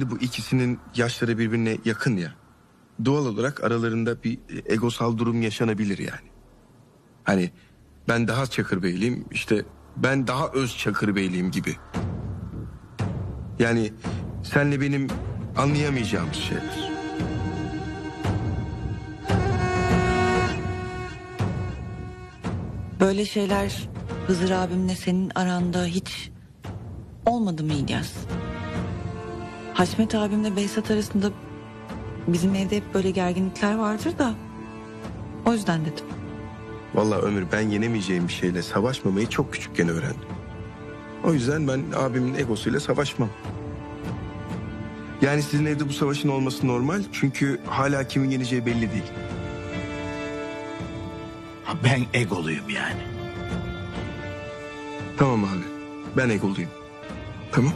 Şimdi bu ikisinin yaşları birbirine yakın ya. Doğal olarak aralarında bir e, egosal durum yaşanabilir yani. Hani ben daha Çakırbeyliyim işte ben daha öz Çakırbeyliyim gibi. Yani senle benim anlayamayacağımız şeyler. Böyle şeyler Hızır abimle senin aranda hiç olmadı mı İlyas? Haşmet abimle Behzat arasında bizim evde hep böyle gerginlikler vardır da o yüzden dedim. Vallahi Ömür ben yenemeyeceğim bir şeyle savaşmamayı çok küçükken öğrendim. O yüzden ben abimin egosuyla savaşmam. Yani sizin evde bu savaşın olması normal çünkü hala kimin yeneceği belli değil. Ha, ben egoluyum yani. Tamam abi ben egoluyum. Tamam.